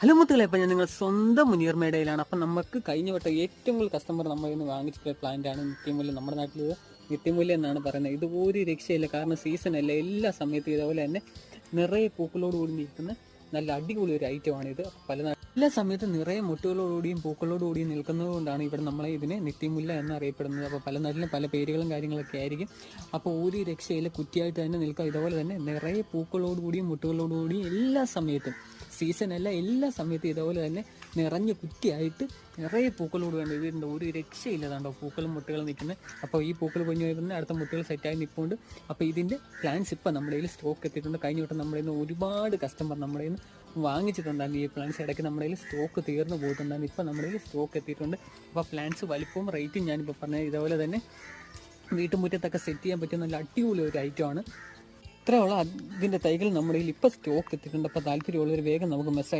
Hello മുത്തുകളെ ഇപ്പം ഞാൻ നിങ്ങൾ സ്വന്തം മുനിയർമേടയിലാണ് അപ്പം നമുക്ക് കഴിഞ്ഞ വട്ടം ഏറ്റവും കൂടുതൽ കസ്റ്റമർ നമ്മളിൽ നിന്ന് വാങ്ങിച്ചിട്ടുള്ള പ്ലാന്റ് ആണ് നിത്യമൂല്യം. നമ്മുടെ നാട്ടിൽ നിത്യമൂല്യം എന്നാണ് പറയുന്നത്. ഇത് ഒരു രക്ഷയില്ല. കാരണം സീസൺ അല്ല എല്ലാ സമയത്തും ഇതേപോലെ തന്നെ നിറയെ പൂക്കളോട് കൂടി നിൽക്കുന്ന നല്ല അടിപൊളി ഒരു ഐറ്റമാണ് ഇത് പല എല്ലാ സമയത്തും നിറയെ മുട്ടുകളോടുകൂടിയും പൂക്കളോടുകൂടിയും നിൽക്കുന്നത് കൊണ്ടാണ് ഇവിടെ നമ്മളെ ഇതിനെ നിത്യമുല്ല എന്നറിയപ്പെടുന്നത് അപ്പോൾ പല നാട്ടിലും പല പേരുകളും കാര്യങ്ങളൊക്കെ ആയിരിക്കും. അപ്പോൾ ഒരു രക്ഷയിലെ കുറ്റിയായിട്ട് തന്നെ നിൽക്കുക. ഇതുപോലെ തന്നെ നിറയെ പൂക്കളോടുകൂടിയും മുട്ടുകളോടുകൂടിയും എല്ലാ സമയത്തും സീസൺ അല്ല എല്ലാ സമയത്തും ഇതുപോലെ തന്നെ നിറഞ്ഞ കുറ്റിയായിട്ട് നിറയെ പൂക്കളോട് വേണ്ട ഇതിന്റെ ഒരു രക്ഷയില്ലതാണ്ടോ പൂക്കളും മുട്ടുകളും നിൽക്കുന്നത്. അപ്പോൾ ഈ പൂക്കൾ പൊഞ്ഞു വരുന്ന അടുത്ത മുട്ടുകൾ സെറ്റായി നിൽപ്പുണ്ട് അപ്പോൾ ഇതിന്റെ പ്ലാൻസ് ഇപ്പം നമ്മുടെ കയ്യിൽ സ്റ്റോക്ക് എത്തിയിട്ടുണ്ട്. കഴിഞ്ഞ വട്ടം നമ്മുടെ നിന്ന് ഒരുപാട് കസ്റ്റമർ നമ്മുടെ നിന്ന് വാങ്ങിച്ചിട്ടുണ്ടായിരുന്നു. ഈ പ്ലാൻസ് ഇടയ്ക്ക് നമ്മുടെ കയ്യിൽ സ്റ്റോക്ക് തീർന്നു പോയിട്ടുണ്ടായിരുന്നു. ഇപ്പം നമ്മുടെ കയ്യിൽ സ്റ്റോക്ക് എത്തിയിട്ടുണ്ട്. അപ്പോൾ പ്ലാൻസ് വലിപ്പവും റേറ്റും ഞാനിപ്പോൾ പറഞ്ഞത് ഇതുപോലെ തന്നെ വീട്ടുമുറ്റത്തൊക്കെ സെറ്റ് ചെയ്യാൻ പറ്റിയ നല്ല അടിപൊളി ഒരു ഐറ്റമാണ് ഇത്രയുള്ള അതിന്റെ തൈകൾ നമ്മുടെ ഇപ്പോൾ സ്റ്റോക്ക് എത്തിയിട്ടുണ്ട്. അപ്പോൾ താല്പര്യമുള്ളവർ വേഗം നമുക്ക് മെസ്സേജ്